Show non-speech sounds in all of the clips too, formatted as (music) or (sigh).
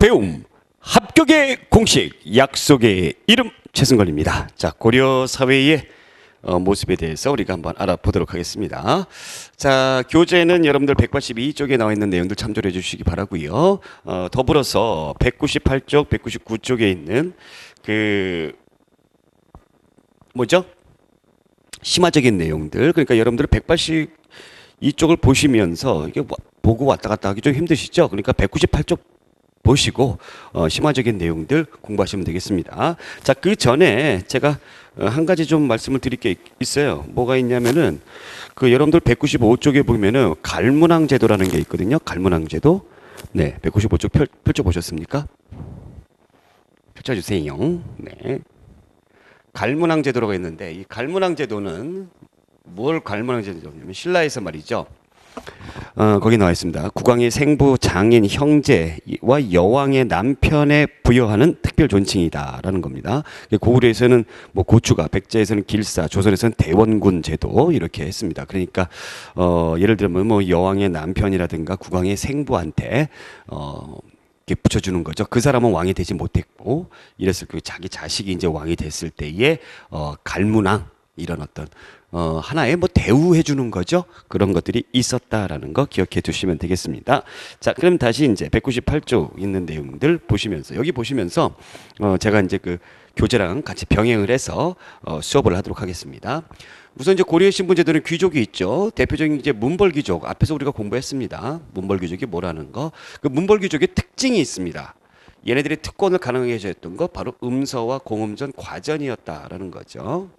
배움 합격의 공식 약속의 이름 최승건입니다. 자 고려 사회의 어, 모습에 대해서 우리가 한번 알아보도록 하겠습니다. 자 교재는 여러분들 182쪽에 나와 있는 내용들 참조해 주시기 바라고요. 어, 더불어서 198쪽, 199쪽에 있는 그 뭐죠? 심화적인 내용들 그러니까 여러분들 182쪽을 보시면서 이게 와- 보고 왔다 갔다 하기 좀 힘드시죠? 그러니까 198쪽 보시고 어, 심화적인 내용들 공부하시면 되겠습니다. 자, 그 전에 제가 어, 한 가지 좀 말씀을 드릴 게 있- 있어요. 뭐가 있냐면은 그 여러분들 195쪽에 보면은 갈문항 제도라는 게 있거든요. 갈문항 제도. 네, 195쪽 펼, 펼쳐 보셨습니까? 펼쳐 주세요. 네. 갈문항 제도라고 했는데 이 갈문항 제도는 뭘 갈문항 제도냐면 신라에서 말이죠. 어, 거기 나와 있습니다. 국왕의 생부, 장인, 형제와 여왕의 남편에 부여하는 특별 존칭이다라는 겁니다. 고구려에서는 뭐 고추가, 백제에서는 길사, 조선에서는 대원군 제도 이렇게 했습니다. 그러니까 어, 예를 들면 뭐 여왕의 남편이라든가 국왕의 생부한테 어, 이렇게 붙여주는 거죠. 그 사람은 왕이 되지 못했고 이랬을 그 자기 자식이 이제 왕이 됐을 때에 어, 갈문왕 이런 어떤 어, 하나의 뭐 대우해 주는 거죠. 그런 것들이 있었다라는 거 기억해 두시면 되겠습니다. 자, 그럼 다시 이제 198쪽 있는 내용들 보시면서 여기 보시면서 어, 제가 이제 그 교재랑 같이 병행을 해서 어, 수업을 하도록 하겠습니다. 우선 이제 고려의 신분제도는 귀족이 있죠. 대표적인 이제 문벌 귀족 앞에서 우리가 공부했습니다. 문벌 귀족이 뭐라는 거. 그 문벌 귀족의 특징이 있습니다. 얘네들이 특권을 가능하게 해줬던 거 바로 음서와 공음전 과전이었다라는 거죠.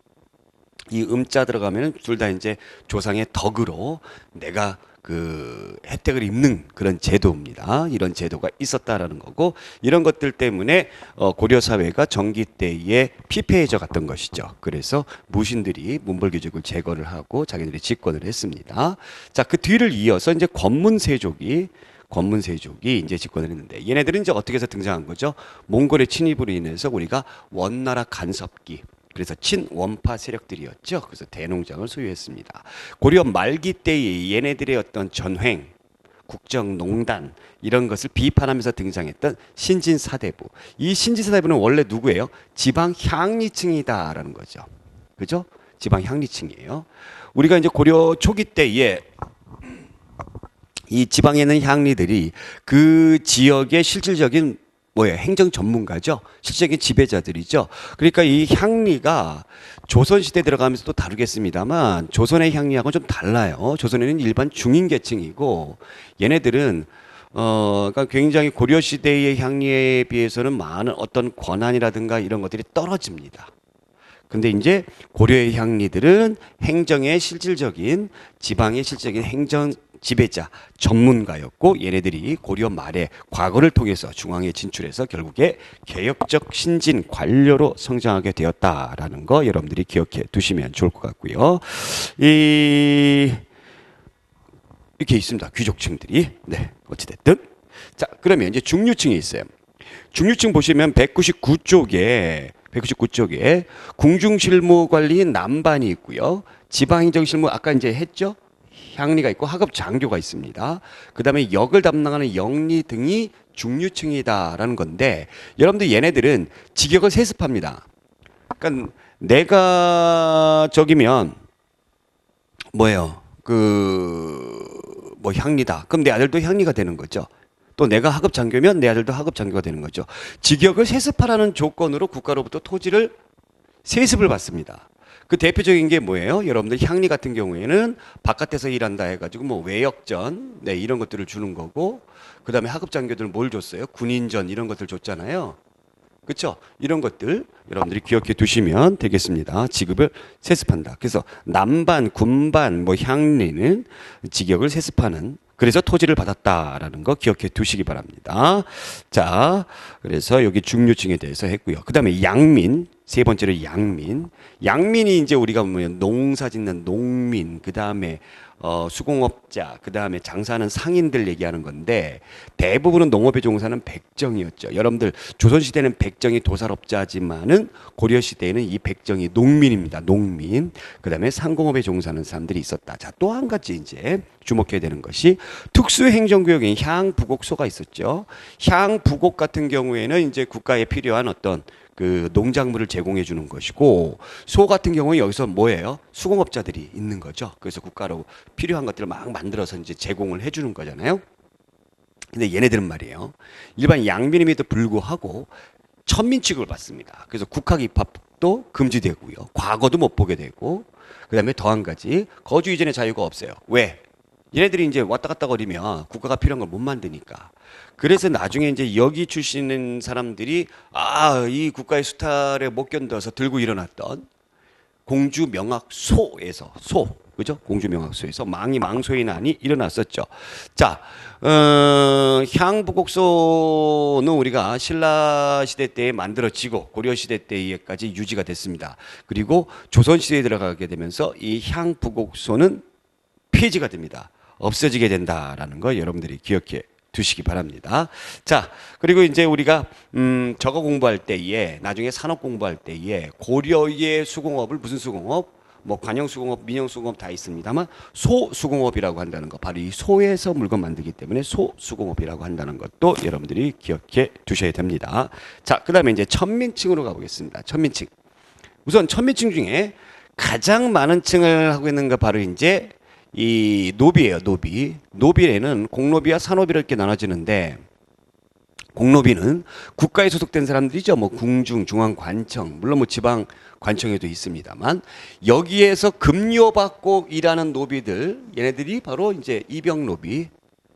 이 음자 들어가면 둘 다 이제 조상의 덕으로 내가 그 혜택을 입는 그런 제도입니다. 이런 제도가 있었다라는 거고 이런 것들 때문에 어, 고려 사회가 전기 때에 피폐해져 갔던 것이죠. 그래서 무신들이 문벌귀족을 제거를 하고 자기들이 집권을 했습니다. 자, 그 뒤를 이어서 이제 권문세족이 권문세족이 이제 집권을 했는데 얘네들은 이제 어떻게 해서 등장한 거죠? 몽골의 침입으로 인해서 우리가 원나라 간섭기 그래서 친원파 세력들이었죠. 그래서 대농장을 소유했습니다. 고려 말기 때의 얘네들의 어떤 전횡, 국정농단 이런 것을 비판하면서 등장했던 신진사대부. 이 신진사대부는 원래 누구예요? 지방 향리층이다라는 거죠. 그죠? 지방 향리층이에요. 우리가 이제 고려 초기 때에 이 지방에 있는 향리들이 그 지역의 실질적인 뭐예요? 행정 전문가죠. 실질적인 지배자들이죠. 그러니까 이 향리가 조선 시대 들어가면서 또 다루겠습니다만 조선의 향리하고는 좀 달라요. 조선에는 일반 중인 계층이고 얘네들은 어, 그러니까 굉장히 고려 시대의 향리에 비해서는 많은 어떤 권한이라든가 이런 것들이 떨어집니다. 근데 이제 고려의 향리들은 행정의 실질적인 지방의 실질적인 행정 지배자 전문가였고 얘네들이 고려 말에 과거를 통해서 중앙에 진출해서 결국에 개혁적 신진 관료로 성장하게 되었다라는 거 여러분들이 기억해 두시면 좋을 것 같고요. 이 이렇게 있습니다. 귀족층들이. 네. 어찌 됐든. 자, 그러면 이제 중류층이 있어요. 중류층 보시면 199쪽에 199쪽에 궁중실무 관리 남반이 있고요. 지방행정실무 아까 이제 했죠. 향리가 있고 하급 장교가 있습니다. 그 다음에 역을 담당하는 영리 등이 중류층이다라는 건데 여러분들 얘네들은 직역을 세습합니다. 그러니까 내가 저기면 뭐예요? 그 뭐 향리다. 그럼 내 아들도 향리가 되는 거죠. 또 내가 하급 장교면 내 아들도 하급 장교가 되는 거죠. 직역을 세습하라는 조건으로 국가로부터 토지를 세습을 받습니다. 그 대표적인 게 뭐예요? 여러분들 향리 같은 경우에는 바깥에서 일한다 해가지고 뭐 외역전, 네 이런 것들을 주는 거고, 그 다음에 하급 장교들 뭘 줬어요? 군인전 이런 것들 줬잖아요. 그렇죠? 이런 것들 여러분들이 기억해 두시면 되겠습니다. 지급을 세습한다. 그래서 남반, 군반, 뭐 향리는 직역을 세습하는 그래서 토지를 받았다라는 거 기억해 두시기 바랍니다. 자, 그래서 여기 중류층에 대해서 했고요. 그 다음에 양민 세 번째로 양민. 양민이 이제 우리가 보면 농사 짓는 농민, 그 다음에 어, 수공업자, 그 다음에 장사하는 상인들 얘기하는 건데 대부분은 농업에 종사는 백정이었죠. 여러분들 조선시대는 백정이 도살업자지만은 고려시대에는 이 백정이 농민입니다. 농민. 그 다음에 상공업에 종사하는 사람들이 있었다. 자, 또 한 가지 이제 주목해야 되는 것이 특수행정구역인 향부곡소가 있었죠. 향부곡 같은 경우에는 이제 국가에 필요한 어떤 그 농작물을 제공해 주는 것이고 소 같은 경우는 여기서 뭐예요? 수공업자들이 있는 거죠. 그래서 국가로 필요한 것들을 막 만들어서 이제 제공을 해 주는 거잖아요. 근데 얘네들은 말이에요. 일반 양민임에도 불구하고 천민 취급을 받습니다. 그래서 국학 입학도 금지되고요. 과거도 못 보게 되고 그다음에 더 한 가지 거주 이전의 자유가 없어요. 왜? 얘네들이 이제 왔다 갔다 거리면 국가가 필요한 걸 못 만드니까. 그래서 나중에 이제 여기 출신인 사람들이 아, 이 국가의 수탈에 못 견뎌서 들고 일어났던 공주 명학소에서 소 그죠? 공주 명학소에서 망이 망소의 난이 일어났었죠. 자, 어, 향부곡소는 우리가 신라 시대 때에 만들어지고 고려 시대 때에까지 유지가 됐습니다. 그리고 조선 시대에 들어가게 되면서 이 향부곡소는 폐지가 됩니다. 없어지게 된다라는 거 여러분들이 기억해 두시기 바랍니다. 자, 그리고 이제 우리가 음 저거 공부할 때에 나중에 산업 공부할 때에 고려의 수공업을 무슨 수공업? 뭐 관영 수공업, 민영 수공업 다 있습니다만 소 수공업이라고 한다는 거 바로 이 소에서 물건 만들기 때문에 소 수공업이라고 한다는 것도 여러분들이 기억해 두셔야 됩니다. 자, 그다음에 이제 천민층으로 가보겠습니다. 천민층. 우선 천민층 중에 가장 많은 층을 하고 있는 거 바로 이제 이 노비예요, 노비. 노비에는 공노비와 산노비로 이렇게 나눠지는데 공노비는 국가에 소속된 사람들이죠. 뭐 궁중, 중앙 관청, 물론 뭐 지방 관청에도 있습니다만 여기에서 급료 받고 일하는 노비들 얘네들이 바로 이제 이병 노비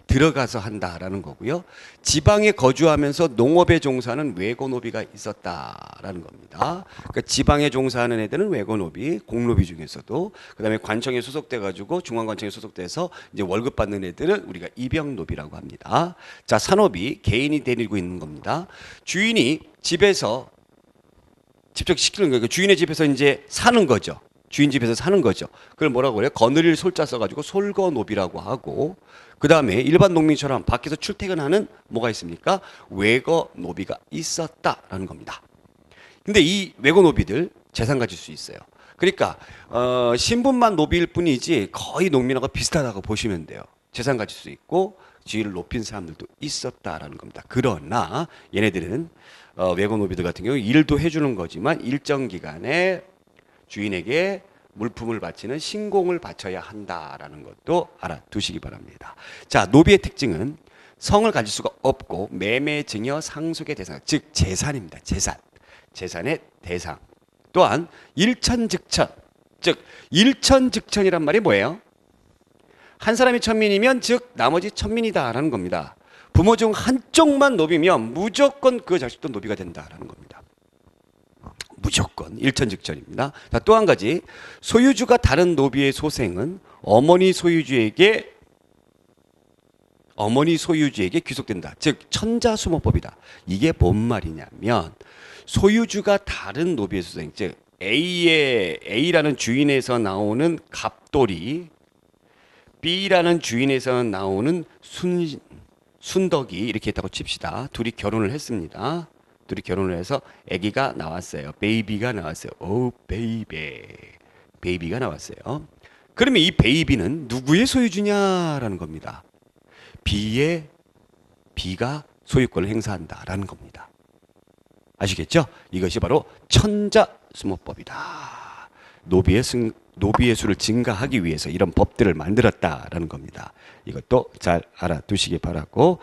들어가서 한다라는 거고요. 지방에 거주하면서 농업에 종사하는 외고노비가 있었다라는 겁니다. 그러니까 지방에 종사하는 애들은 외고노비, 공노비 중에서도 그다음에 관청에 소속돼 가지고 중앙관청에 소속돼서 이제 월급 받는 애들은 우리가 입영노비라고 합니다. 자, 산업이 개인이 데리고 있는 겁니다. 주인이 집에서 직접 시키는 거예요. 그 주인의 집에서 이제 사는 거죠. 주인 집에서 사는 거죠. 그걸 뭐라고 그래요? 거느릴 솔자 써가지고 솔거노비라고 하고 그 다음에 일반 농민처럼 밖에서 출퇴근하는 뭐가 있습니까? 외거 노비가 있었다라는 겁니다. 근데 이 외거노비들 재산 가질 수 있어요. 그러니까 어, 신분만 노비일 뿐이지 거의 농민하고 비슷하다고 보시면 돼요. 재산 가질 수 있고 지위를 높인 사람들도 있었다라는 겁니다. 그러나 얘네들은 어, 외거노비들 같은 경우 일도 해주는 거지만 일정 기간에 주인에게 물품을 바치는 신공을 바쳐야 한다라는 것도 알아두시기 바랍니다. 자, 노비의 특징은 성을 가질 수가 없고 매매 증여 상속의 대상, 즉 재산입니다. 재산. 재산의 대상. 또한 일천즉천, 즉 일천즉천이란 말이 뭐예요? 한 사람이 천민이면 즉 나머지 천민이다라는 겁니다. 부모 중 한쪽만 노비면 무조건 그 자식도 노비가 된다라는 겁니다. 무조건 일천즉천입니다. 자, 또한 가지 소유주가 다른 노비의 소생은 어머니 소유주에게 어머니 소유주에게 귀속된다. 즉 천자수모법이다. 이게 뭔 말이냐면 소유주가 다른 노비의 소생, 즉 A의 A라는 주인에서 나오는 갑돌이 B라는 주인에서 나오는 순 순덕이 이렇게 했다고 칩시다. 둘이 결혼을 했습니다. 둘이 결혼을 해서 아기가 나왔어요. 베이비가 나왔어요. 오 베이베. 베이비가 나왔어요. 그러면 이 베이비는 누구의 소유주냐라는 겁니다. B의 B가 소유권을 행사한다라는 겁니다. 아시겠죠? 이것이 바로 천자 수모법이다. 노비의 승 노비의 수를 증가하기 위해서 이런 법들을 만들었다라는 겁니다. 이것도 잘 알아두시기 바라고.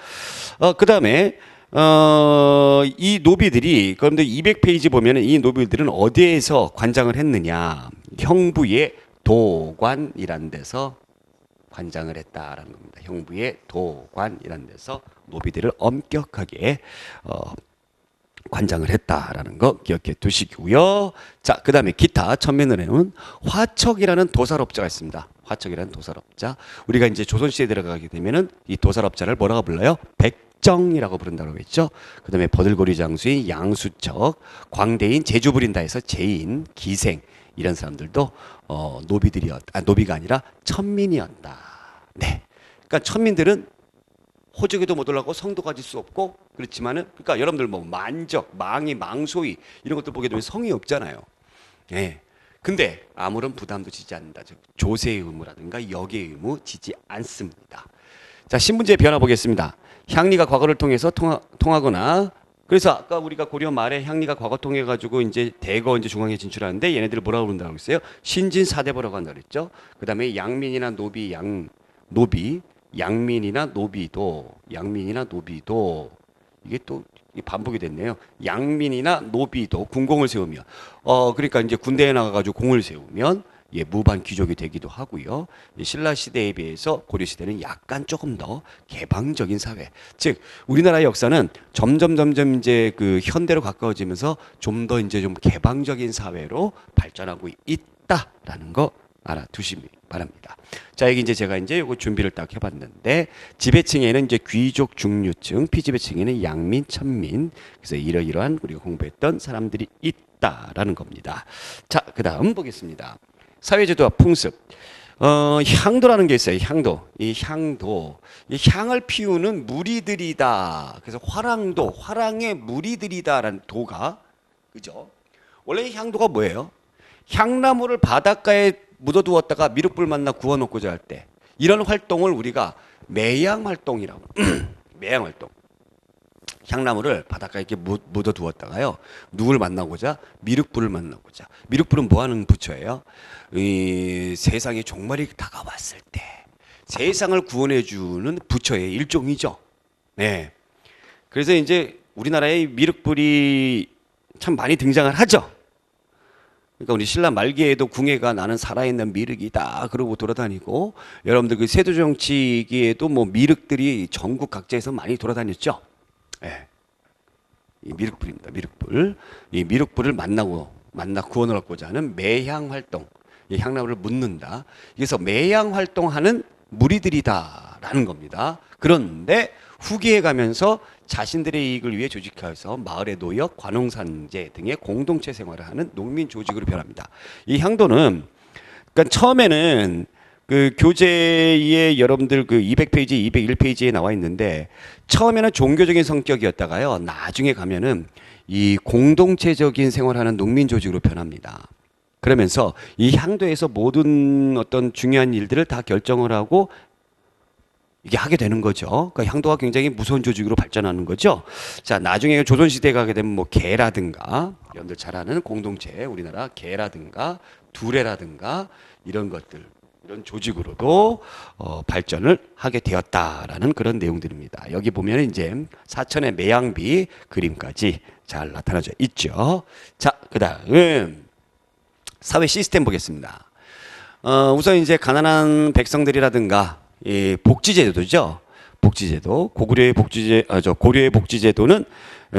어, 그 다음에 어, 이 노비들이 그런데 200페이지 보면은 이 노비들은 어디에서 관장을 했느냐? 형부의 도관이란 데서 관장을 했다라는 겁니다. 형부의 도관이란 데서 노비들을 엄격하게 어, 관장을 했다라는 거 기억해 두시고요. 자, 그 다음에 기타 천민은에는 화척이라는 도살업자가 있습니다. 화척이라는 도살업자. 우리가 이제 조선 시대에 들어가게 되면은 이 도살업자를 뭐라고 불러요? 백 정이라고 부른다고 했죠. 그 다음에 버들고리 장수인 양수척, 광대인 제주 부린다에서 제인, 기생 이런 사람들도 어, 노비들이었, 아, 노비가 아니라 천민이었다. 네. 그러니까 천민들은 호적에도 못 올라가고 성도 가질 수 없고 그렇지만은 그러니까 여러분들 뭐 만적, 망이, 망소이 이런 것들 보게 되면 성이 없잖아요. 예. 근데 아무런 부담도 지지 않는다. 즉 조세의 의무라든가 역의 의무 지지 않습니다. 자 신분제 변화 보겠습니다. 향리가 과거를 통해서 통하, 통하거나 그래서 아까 우리가 고려 말에 향리가 과거 통해 가지고 이제 대거 이제 중앙에 진출하는데 얘네들을 뭐라고 부른다고 했어요? 신진 사대보라고 한다 그랬죠. 그다음에 양민이나 노비 양 노비 양민이나 노비도 양민이나 노비도 이게 또 반복이 됐네요. 양민이나 노비도 군공을 세우면 어 그러니까 이제 군대에 나가 가지고 공을 세우면 예, 무반 귀족이 되기도 하고요. 이 신라 시대에 비해서 고려 시대는 약간 조금 더 개방적인 사회. 즉 우리나라의 역사는 점점 점점 이제 그 현대로 가까워지면서 좀 더 이제 좀 개방적인 사회로 발전하고 있다라는 거 알아두시기 바랍니다. 자, 여기 이제 제가 이제 요거 준비를 딱 해봤는데 지배층에는 이제 귀족 중류층, 피지배층에는 양민, 천민. 그래서 이러이러한 우리가 공부했던 사람들이 있다라는 겁니다. 자, 그 다음 보겠습니다. 사회제도와 풍습. 어, 향도라는 게 있어요. 향도. 이 향도. 이 향을 피우는 무리들이다. 그래서 화랑도, 화랑의 무리들이다라는 도가 그죠? 원래 이 향도가 뭐예요? 향나무를 바닷가에 묻어두었다가 미륵불 만나 구워놓고자 할 때 이런 활동을 우리가 매양 활동이라고 (clears throat) 매양 활동. 향나무를 바닷가에 이렇게 묻- 묻어 두었다가요 누굴 만나고자 미륵불을 만나고자 미륵불은 뭐 하는 부처예요? 이 세상에 종말이 다가왔을 때 세상을 구원해 주는 부처의 일종이죠. 네. 그래서 이제 우리나라에 미륵불이 참 많이 등장을 하죠. 그러니까 우리 신라 말기에도 궁예가 나는 살아있는 미륵이다 그러고 돌아다니고 여러분들 그 세도 정치기에도 뭐 미륵들이 전국 각지에서 많이 돌아다녔죠. 예. 이 미륵불입니다. 미륵불. 이 미륵불을 만나고 만나 구원하고자 하는 매향 활동. 이 향나무를 묻는다. 그래서 매향 활동하는 무리들이다라는 겁니다. 그런데 후기에 가면서 자신들의 이익을 위해 조직하여서 마을의 노역, 관홍산제 등의 공동체 생활을 하는 농민 조직으로 변합니다. 이 향도는 그러니까 처음에는 그 교재에 여러분들 그 200페이지, 201페이지에 나와 있는데 처음에는 종교적인 성격이었다가요. 나중에 가면은 이 공동체적인 생활하는 농민 조직으로 변합니다. 그러면서 이 향도에서 모든 어떤 중요한 일들을 다 결정을 하고 이게 하게 되는 거죠. 그러니까 향도가 굉장히 무서운 조직으로 발전하는 거죠. 자, 나중에 조선 시대에 가게 되면 뭐 개라든가 여러분들 잘 아는 공동체 우리나라 개라든가 두레라든가 이런 것들 이런 조직으로도 어, 발전을 하게 되었다라는 그런 내용들입니다. 여기 보면 이제 사천의 매양비 그림까지 잘 나타나져 있죠. 자, 그다음 사회 시스템 보겠습니다. 어, 우선 이제 가난한 백성들이라든가 이 복지제도죠. 복지제도 고구려의 복지제 아, 저 고려의 복지제도는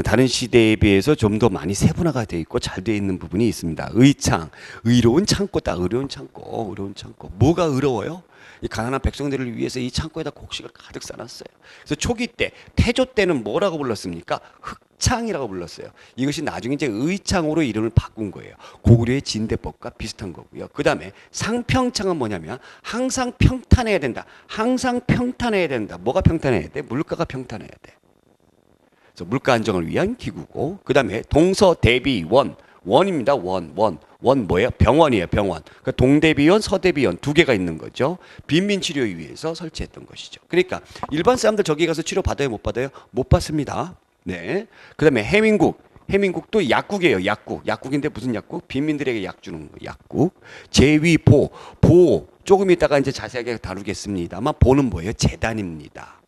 다른 시대에 비해서 좀 더 많이 세분화가 돼 있고 잘돼 있는 부분이 있습니다. 의창, 의로운 창고다. 의로운 창고, 의로운 창고. 뭐가 의로워요? 이 가난한 백성들을 위해서 이 창고에다 곡식을 가득 쌓았어요. 그래서 초기 때 태조 때는 뭐라고 불렀습니까? 흑창이라고 불렀어요. 이것이 나중에 이제 의창으로 이름을 바꾼 거예요. 고구려의 진대법과 비슷한 거고요. 그 다음에 상평창은 뭐냐면 항상 평탄해야 된다. 항상 평탄해야 된다. 뭐가 평탄해야 돼? 물가가 평탄해야 돼. 그래서 물가 안정을 위한 기구고 그 다음에 동서 대비원 원입니다. 원, 원. 원 뭐예요? 병원이에요. 병원. 그러니까 동대비원, 서대비원 두 개가 있는 거죠. 빈민 치료를 위해서 설치했던 것이죠. 그러니까 일반 사람들 저기 가서 치료 받아요, 못 받아요? 못 받습니다. 네. 그다음에 해민국. 해민국도 약국이에요. 약국. 약국인데 무슨 약국? 빈민들에게 약 주는 거. 약국. 제위보. 보. 조금 이따가 이제 자세하게 다루겠습니다만 보는 뭐예요? 재단입니다.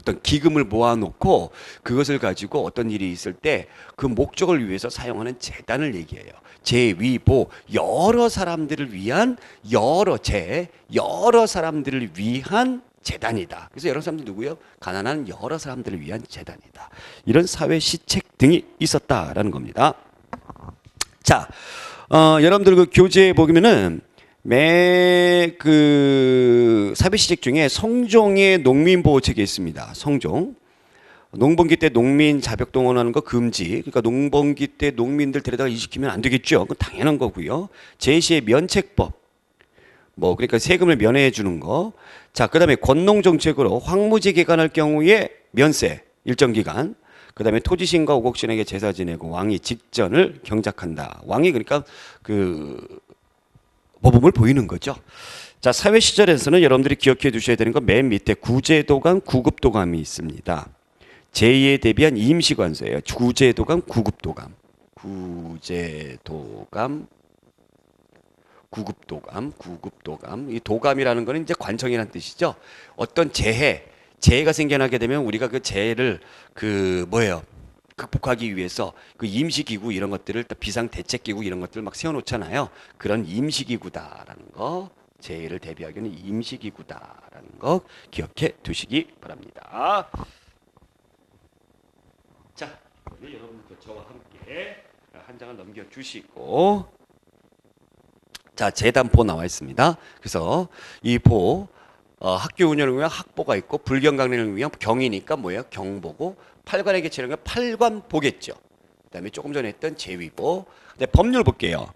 어떤 기금을 모아놓고 그것을 가지고 어떤 일이 있을 때 그 목적을 위해서 사용하는 재단을 얘기해요. 제위보 여러 사람들을 위한 여러 재 여러 사람들을 위한 재단이다. 그래서 여러 사람들 누구요? 가난한 여러 사람들을 위한 재단이다. 이런 사회 시책 등이 있었다라는 겁니다. 자, 어, 여러분들 그 교재에 보면은 매 그 사회 시책 중에 성종의 농민 보호 책이 있습니다. 성종. 농번기 때 농민 자벽 동원하는 거 금지. 그러니까 농번기 때 농민들 데려다가 이식시키면 안 되겠죠. 그건 당연한 거고요. 제시의 면책법. 뭐 그러니까 세금을 면해해 주는 거. 자, 그다음에 권농 정책으로 황무지 개간할 경우에 면세 일정 기간. 그다음에 토지신과 오곡신에게 제사 지내고 왕이 직전을 경작한다. 왕이 그러니까 그 모범을 보이는 거죠. 자, 사회 시절에서는 여러분들이 기억해 두셔야 되는 건 맨 밑에 구제도감, 구급도감이 있습니다. 제2에 대비한 임시관서예요. 구제도감, 구급도감. 구제도감, 구급도감, 구급도감. 이 도감이라는 거는 이제 관청이라는 뜻이죠. 어떤 재해, 재해가 생겨나게 되면 우리가 그 재해를 그 뭐예요? 극복하기 위해서 그 임시기구 이런 것들을 또 비상대책기구 이런 것들 막 세워놓잖아요. 그런 임시기구다라는 거, 재해를 대비하기는 임시기구다라는 거 기억해 두시기 바랍니다. 자, 오늘 여러분들 저와 함께 한 장을 넘겨 주시고 자 재단포 나와 있습니다. 그래서 이포 어, 학교 운영을 위한 학보가 있고 불경 강령을 위한 경이니까 뭐예요? 경보고 팔관에게 치는 건 팔관보겠죠. 그다음에 조금 전에 했던 제위보. 네, 법률 볼게요.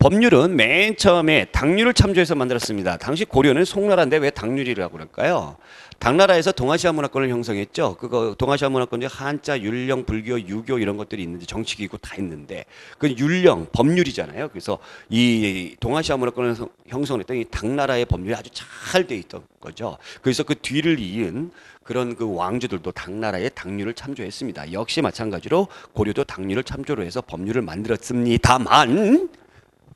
법률은 맨 처음에 당률을 참조해서 만들었습니다. 당시 고려는 송나라인데 왜 당률이라고 그럴까요? 당나라에서 동아시아 문화권을 형성했죠. 그거 동아시아 문화권 중에 한자, 율령, 불교, 유교 이런 것들이 있는데 정치기구 다 있는데 그 율령 법률이잖아요. 그래서 이 동아시아 문화권을 성- 형성했던 이 당나라의 법률이 아주 잘 돼 있던 거죠. 그래서 그 뒤를 이은 그런 그 왕조들도 당나라의 당률을 참조했습니다. 역시 마찬가지로 고려도 당률을 참조로 해서 법률을 만들었습니다만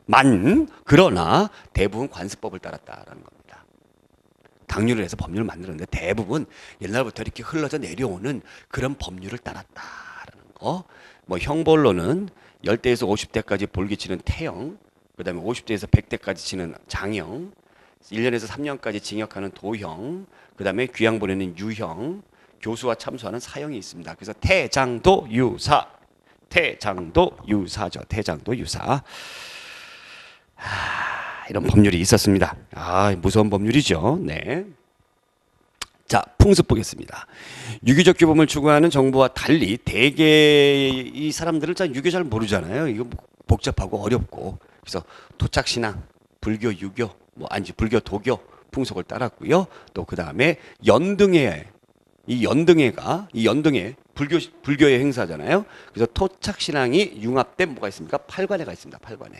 만 그러나 대부분 관습법을 따랐다라는 겁니다. 당률을 해서 법률을 만들었는데 대부분 옛날부터 이렇게 흘러져 내려오는 그런 법률을 따랐다라는 거. 뭐 형벌로는 10대에서 50대까지 볼기치는 태형, 그다음에 50대에서 100대까지 치는 장형, 1년에서 3년까지 징역하는 도형, 그다음에 귀양 보내는 유형, 교수와 참수하는 사형이 있습니다. 그래서 태장도 유사, 태장도 유사죠. 태장도 유사. 하, 이런 법률이 있었습니다. 아, 무서운 법률이죠. 네. 자, 풍습 보겠습니다. 유교적 규범을 추구하는 정부와 달리 대개 이 사람들은 잘 유교 잘 모르잖아요. 이거 복잡하고 어렵고. 그래서 토착 신앙, 불교, 유교, 뭐 아니지 불교, 도교 풍속을 따랐고요. 또 그 다음에 연등회, 이 연등회가 이 연등회 불교 불교의 행사잖아요. 그래서 토착 신앙이 융합된 뭐가 있습니까? 팔관회가 있습니다. 팔관회.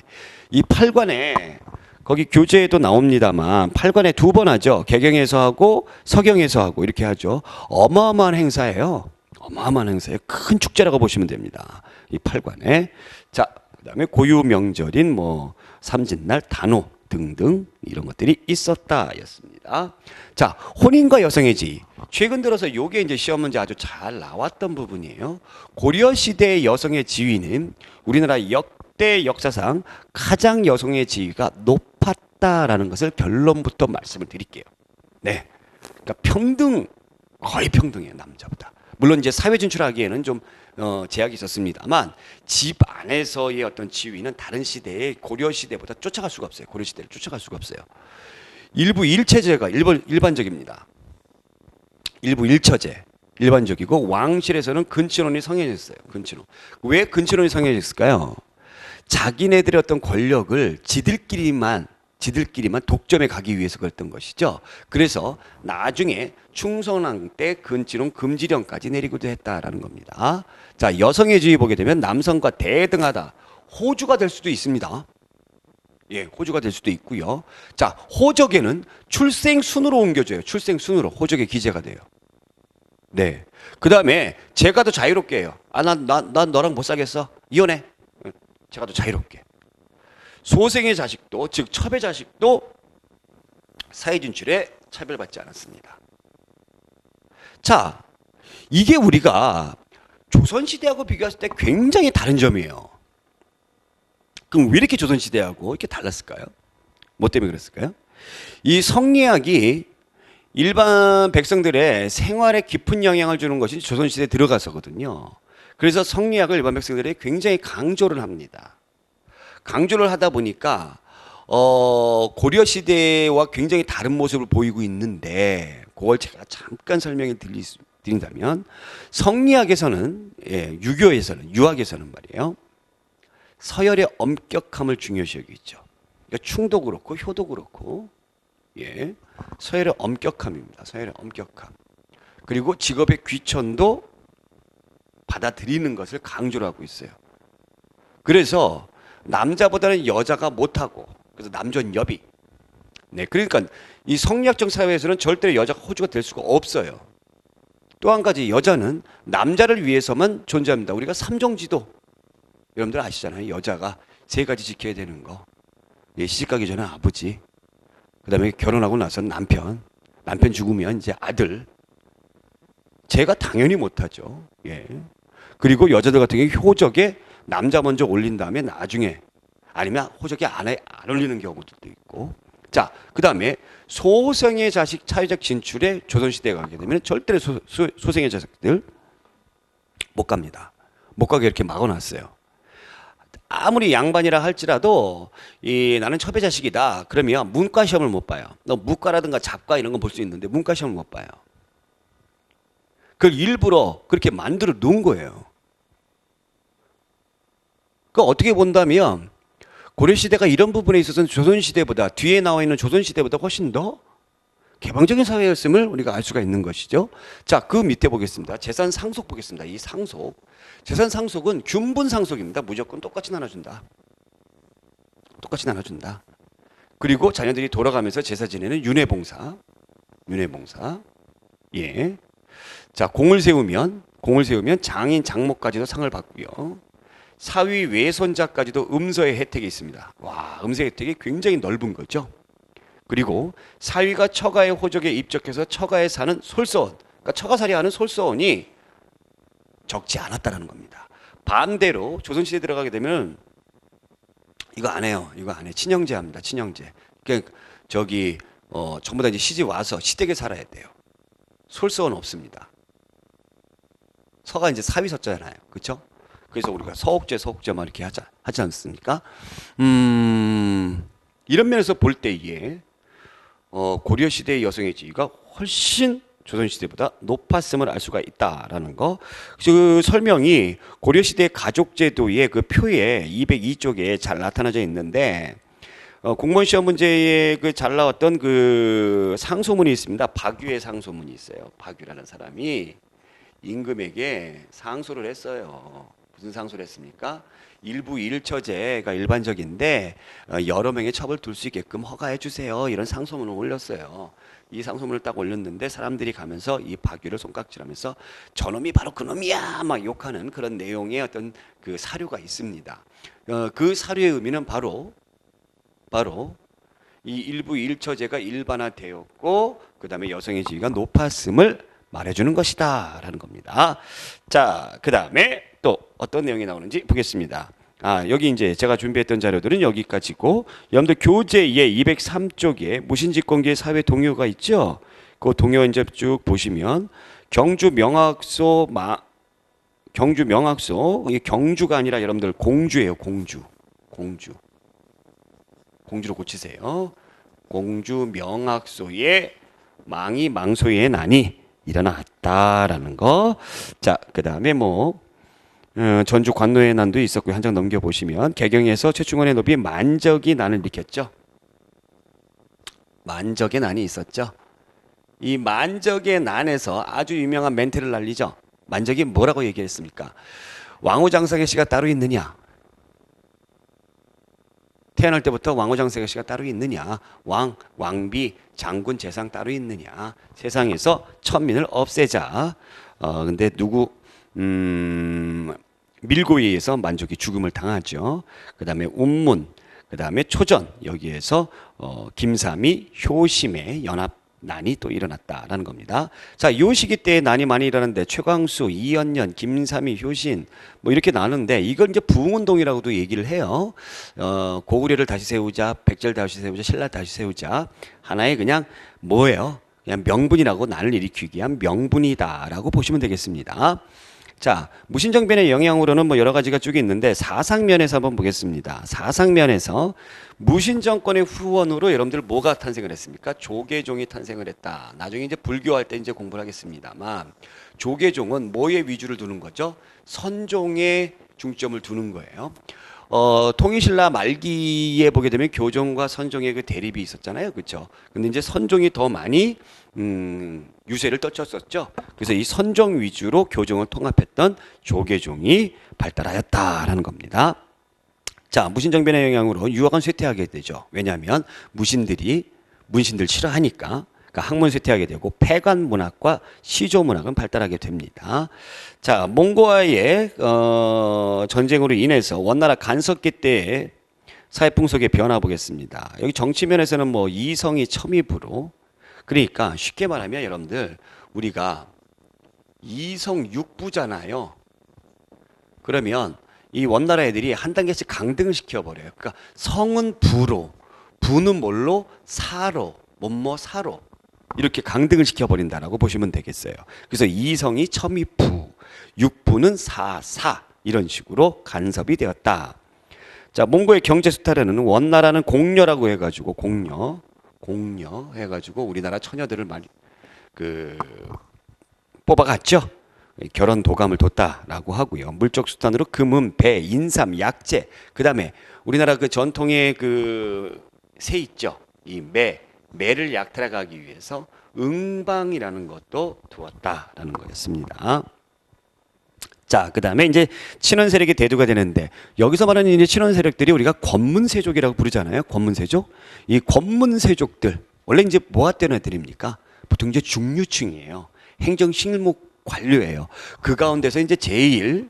이 팔관회 거기 교재에도 나옵니다만 팔관에 두번 하죠. 개경에서 하고 서경에서 하고 이렇게 하죠. 어마어마한 행사예요. 어마어마한 행사예요. 큰 축제라고 보시면 됩니다. 이 팔관에 자 그다음에 고유 명절인 뭐 삼진날 단오 등등 이런 것들이 있었다였습니다. 자 혼인과 여성의 지위 최근 들어서 요게 이제 시험 문제 아주 잘 나왔던 부분이에요. 고려 시대의 여성의 지위는 우리나라 역대 역사상 가장 여성의 지위가 높았다라는 것을 결론부터 말씀을 드릴게요. 네, 그러니까 평등 거의 평등해요 남자보다. 물론 이제 사회 진출하기에는 좀 어, 제약이 있었습니다만 집 안에서의 어떤 지위는 다른 시대의 고려 시대보다 쫓아갈 수가 없어요. 고려 시대를 쫓아갈 수가 없어요. 일부 일체제가 일반 일반적입니다. 일부 일처제 일반적이고 왕실에서는 근친혼이 성행했어요. 근친혼. 왜 근친혼이 성행했을까요? 자기네들의 어떤 권력을 지들끼리만 지들끼리만 독점해 가기 위해서 그랬던 것이죠. 그래서 나중에 충성왕 때 근친혼 금지령까지 내리기도 했다라는 겁니다. 자, 여성의 지위 보게 되면 남성과 대등하다. 호주가 될 수도 있습니다. 예, 호주가 될 수도 있고요. 자, 호적에는 출생 순으로 옮겨져요. 출생 순으로 호적에 기재가 돼요. 네. 그 다음에 제가 더 자유롭게 해요. 아, 난, 난, 난 너랑 못 사겠어. 이혼해. 제가 더 자유롭게. 소생의 자식도, 즉, 첩의 자식도 사회 진출에 차별받지 않았습니다. 자, 이게 우리가 조선시대하고 비교했을 때 굉장히 다른 점이에요. 그럼 왜 이렇게 조선시대하고 이렇게 달랐을까요? 뭐 때문에 그랬을까요? 이 성리학이 일반 백성들의 생활에 깊은 영향을 주는 것이 조선시대에 들어가서거든요. 그래서 성리학을 일반 백성들이 굉장히 강조를 합니다. 강조를 하다 보니까 어, 고려 시대와 굉장히 다른 모습을 보이고 있는데 그걸 제가 잠깐 설명해 수, 드린다면 성리학에서는 예, 유교에서는 유학에서는 말이에요. 서열의 엄격함을 중요시 여기죠. 그러니까 충도 그렇고 효도 그렇고 예. 서열의 엄격함입니다. 서열의 엄격함. 그리고 직업의 귀천도 받아들이는 것을 강조를 하고 있어요. 그래서 남자보다는 여자가 못하고 그래서 남존 여비. 네, 그러니까 이 성리학적 사회에서는 절대로 여자가 호주가 될 수가 없어요. 또 한 가지 여자는 남자를 위해서만 존재합니다. 우리가 삼종지도 여러분들 아시잖아요. 여자가 세 가지 지켜야 되는 거. 예, 시집 가기 전에 아버지, 그다음에 결혼하고 나서 남편, 남편 죽으면 이제 아들. 제가 당연히 못하죠. 예. 그리고 여자들 같은 경우 효적에 남자 먼저 올린 다음에 나중에 아니면 호적에 안, 해- 안 올리는 경우들도 있고. 자, 그 다음에 소생의 자식 사회적 진출에 조선시대에 가게 되면 절대로 소, 소, 소 생의 자식들 못 갑니다. 못 가게 이렇게 막아놨어요. 아무리 양반이라 할지라도 이 나는 첩의 자식이다. 그러면 문과 시험을 못 봐요. 너 문과라든가 잡과 이런 건 볼 수 있는데 문과 시험을 못 봐요. 그걸 일부러 그렇게 만들어 놓은 거예요. 그 어떻게 본다면 고려 시대가 이런 부분에 있어서는 조선 시대보다 뒤에 나와 있는 조선 시대보다 훨씬 더 개방적인 사회였음을 우리가 알 수가 있는 것이죠. 자, 그 밑에 보겠습니다. 재산 상속 보겠습니다. 이 상속. 재산 상속은 균분 상속입니다. 무조건 똑같이 나눠준다. 똑같이 나눠준다. 그리고 자녀들이 돌아가면서 제사 지내는 윤회봉사. 윤회봉사. 예. 자, 공을 세우면 공을 세우면 장인 장모까지도 상을 받고요. 사위 외손자까지도 음서의 혜택이 있습니다. 와, 음서 혜택이 굉장히 넓은 거죠. 그리고 사위가 처가의 호적에 입적해서 처가에 사는 솔서원, 그러니까 처가살이 하는 솔서원이 적지 않았다라는 겁니다. 반대로 조선시대 들어가게 되면 이거 안 해요. 이거 안 해. 친형제 합니다. 친형제. 그러니까 저기 어 전부 다 이제 시집 와서 시댁에 살아야 돼요. 솔서원 없습니다. 서가 이제 사위 서자잖아요. 그렇죠? 그래서 우리가 서옥제 서옥제만 이렇게 하자 하지 않습니까? 음 이런 면에서 볼 때에 어, 고려 시대의 여성의 지위가 훨씬 조선 시대보다 높았음을 알 수가 있다라는 거. 그 설명이 고려 시대 가족 제도의 그 표에 202쪽에 잘 나타나져 있는데 어, 공무원 시험 문제에 그 잘 나왔던 그 상소문이 있습니다. 박유의 상소문이 있어요. 박유라는 사람이 임금에게 상소를 했어요. 무슨 상소를 했습니까? 일부 일처제가 일반적인데 어, 여러 명의 첩을 둘 수 있게끔 허가해 주세요. 이런 상소문을 올렸어요. 이 상소문을 딱 올렸는데 사람들이 가면서 이 박유를 손깍질하면서 저놈이 바로 그놈이야 막 욕하는 그런 내용의 어떤 그 사료가 있습니다. 어, 그 사료의 의미는 바로 바로 이 일부 일처제가 일반화되었고 그 다음에 여성의 지위가 높았음을 말해주는 것이다 라는 겁니다. 자, 그 다음에 또 어떤 내용이 나오는지 보겠습니다. 아, 여기 이제 제가 준비했던 자료들은 여기까지고 여러분들 교재의 203쪽에 무신직공개 사회 동요가 있죠. 그 동요 이제 쭉 보시면 경주 명학소 마 경주 명학소 경주가 아니라 여러분들 공주예요, 공주. 공주. 공주로 고치세요. 공주 명학소에 망이 망소에 난이 일어났다라는 거. 자, 그 다음에 뭐 어, 전주 관노의 난도 있었고요. 한 장 넘겨 보시면 개경에서 최충원의 노비 만적이 난을 일으켰죠. 만적의 난이 있었죠. 이 만적의 난에서 아주 유명한 멘트를 날리죠. 만적이 뭐라고 얘기했습니까? 왕후장상의 씨가 따로 있느냐? 태어날 때부터 왕후장상의 씨가 따로 있느냐? 왕, 왕비, 장군, 재상 따로 있느냐? 세상에서 천민을 없애자. 어, 근데 누구, 음, 밀고에 의해서 만족이 죽음을 당하죠. 그 다음에 운문, 그 다음에 초전, 여기에서 어, 김삼이 효심의 연합 난이 또 일어났다라는 겁니다. 자, 요 시기 때 난이 많이 일어났는데 최광수, 이연년, 김삼이, 효신 뭐 이렇게 나는데 이걸 이제 부흥운동이라고도 얘기를 해요. 어, 고구려를 다시 세우자, 백제를 다시 세우자, 신라 다시 세우자 하나의 그냥 뭐예요? 그냥 명분이라고 난을 일으키기 위한 명분이다라고 보시면 되겠습니다. 자, 무신정변의 영향으로는 뭐 여러 가지가 쭉 있는데 사상면에서 한번 보겠습니다. 사상면에서 무신정권의 후원으로 여러분들 뭐가 탄생을 했습니까? 조계종이 탄생을 했다. 나중에 이제 불교할 때 이제 공부를 하겠습니다만 조계종은 뭐에 위주를 두는 거죠? 선종에 중점을 두는 거예요. 어, 통일신라 말기에 보게 되면 교종과 선종의 그 대립이 있었잖아요. 그렇죠? 근데 이제 선종이 더 많이 음, 유세를 떨쳤었죠. 그래서 이 선종 위주로 교종을 통합했던 조계종이 발달하였다라는 겁니다. 자, 무신정변의 영향으로 유학은 쇠퇴하게 되죠. 왜냐하면 무신들이 문신들 싫어하니까 그러니까 학문 쇠퇴하게 되고 폐관 문학과 시조 문학은 발달하게 됩니다. 자, 몽고와의 어, 전쟁으로 인해서 원나라 간섭기 때의 사회 풍속의 변화 보겠습니다. 여기 정치면에서는 뭐 이성이 첨입으로 그러니까 쉽게 말하면 여러분들 우리가 이성 육부잖아요. 그러면 이 원나라 애들이 한 단계씩 강등을 시켜 버려요. 그러니까 성은 부로, 부는 뭘로? 사로, 뭐뭐 사로. 이렇게 강등을 시켜 버린다라고 보시면 되겠어요. 그래서 이성이 첨입부, 육부는 사 사 이런 식으로 간섭이 되었다. 자, 몽고의 경제 수탈에는 원나라는 공녀라고 해가지고 공녀, 공녀 해가지고 우리나라 처녀들을 많이 그 뽑아갔죠. 결혼 도감을 뒀다라고 하고요. 물적 수단으로 금은, 배, 인삼, 약재. 그다음에 우리나라 그 전통의 그 새 있죠. 이 매, 매를 약탈하기 위해서 응방이라는 것도 두었다라는 거였습니다. 자, 그 다음에 이제 친원 세력이 대두가 되는데 여기서 말하는 이제 친원 세력들이 우리가 권문세족이라고 부르잖아요. 권문세족. 이 권문세족들 원래 이제 뭐가 되는 애들입니까? 보통 이제 중류층이에요. 행정 실무 관료예요. 그 가운데서 이제 제일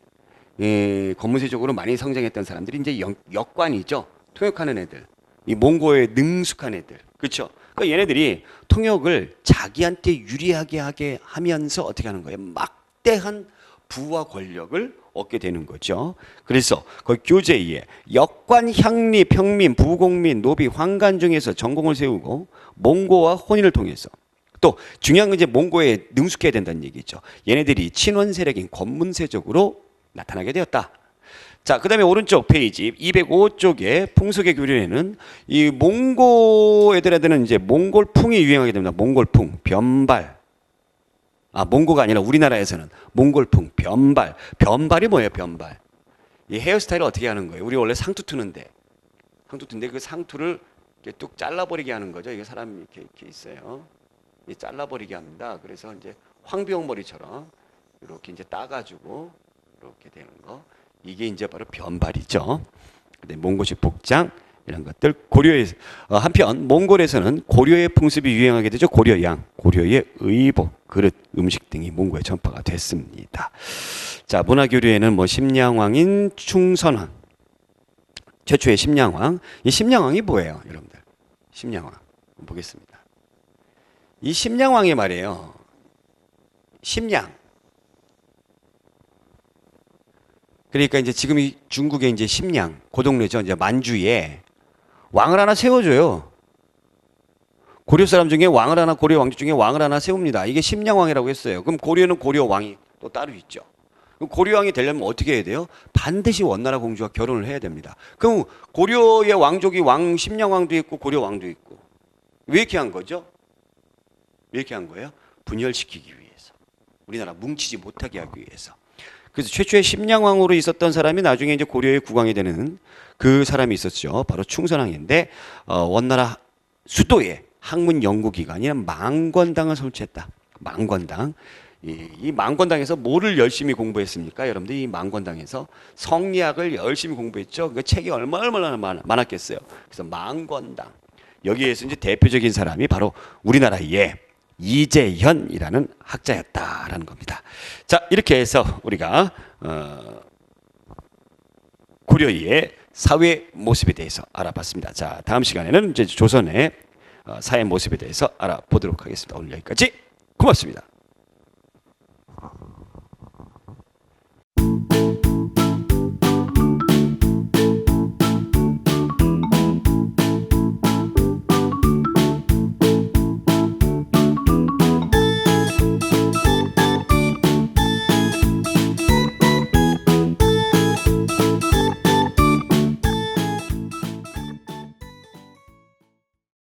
예, 권문세족으로 많이 성장했던 사람들이 이제 역, 역관이죠. 통역하는 애들. 이 몽고에 능숙한 애들. 그렇죠? 그러니까 얘네들이 통역을 자기한테 유리하게 하게 하면서 어떻게 하는 거예요? 막대한 부와 권력을 얻게 되는 거죠. 그래서 그 교제에 역관, 향리, 평민, 부공민, 노비, 황간 중에서 전공을 세우고 몽고와 혼인을 통해서 또 중요한 건 이제 몽고에 능숙해야 된다는 얘기죠. 얘네들이 친원 세력인 권문세적으로 나타나게 되었다. 자, 그 다음에 오른쪽 페이지 205쪽에 풍속의 교류에는 이 몽고 애들한테는 이제 몽골풍이 유행하게 됩니다. 몽골풍, 변발. 아, 몽고가 아니라 우리나라에서는 몽골풍, 변발. 변발이 뭐예요, 변발? 이 헤어스타일을 어떻게 하는 거예요? 우리 원래 상투 트는데. 상투 트는데 그 상투를 이렇게 뚝 잘라버리게 하는 거죠. 이게 사람이 이렇게, 이렇게 있어요. 이 잘라버리게 합니다. 그래서 이제 황비용 머리처럼 이렇게 이제 따가지고 이렇게 되는 거. 이게 이제 바로 변발이죠. 근데 몽고식 복장 이런 것들 고려에 어, 한편 몽골에서는 고려의 풍습이 유행하게 되죠. 고려양, 고려의 의복, 그릇, 음식 등이 몽고에 전파가 됐습니다. 자 문화 교류에는 뭐 심량왕인 충선왕 최초의 심량왕 이 심량왕이 뭐예요, 여러분들? 심량왕 보겠습니다. 이 심량왕이 말이에요. 심량 그러니까 이제 지금 이 중국의 이제 심양 고동네죠. 이제 만주에 왕을 하나 세워줘요. 고려 사람 중에 왕을 하나 고려 왕족 중에 왕을 하나 세웁니다. 이게 심양왕이라고 했어요. 그럼 고려는 고려 왕이 또 따로 있죠. 그럼 고려 왕이 되려면 어떻게 해야 돼요? 반드시 원나라 공주와 결혼을 해야 됩니다. 그럼 고려의 왕족이 왕 심양왕도 있고 고려 왕도 있고 왜 이렇게 한 거죠? 왜 이렇게 한 거예요? 분열시키기 위해서. 우리나라 뭉치지 못하게 하기 위해서. 그래서 최초의 심량왕으로 있었던 사람이 나중에 이제 고려의 국왕이 되는 그 사람이 있었죠. 바로 충선왕인데 어, 원나라 수도에 학문 연구기관인 망건당을 설치했다. 망건당. 이, 이 망건당에서 뭐를 열심히 공부했습니까? 여러분들 이 망건당에서 성리학을 열심히 공부했죠. 그 책이 얼마나 얼마나 많, 많았겠어요. 그래서 망건당 여기에서 이제 대표적인 사람이 바로 우리나라의 이재현이라는 학자였다라는 겁니다. 자 이렇게 해서 우리가 어, 고려의 사회 모습에 대해서 알아봤습니다. 자, 다음 시간에는 이제 조선의 어, 사회 모습에 대해서 알아보도록 하겠습니다. 오늘 여기까지 고맙습니다.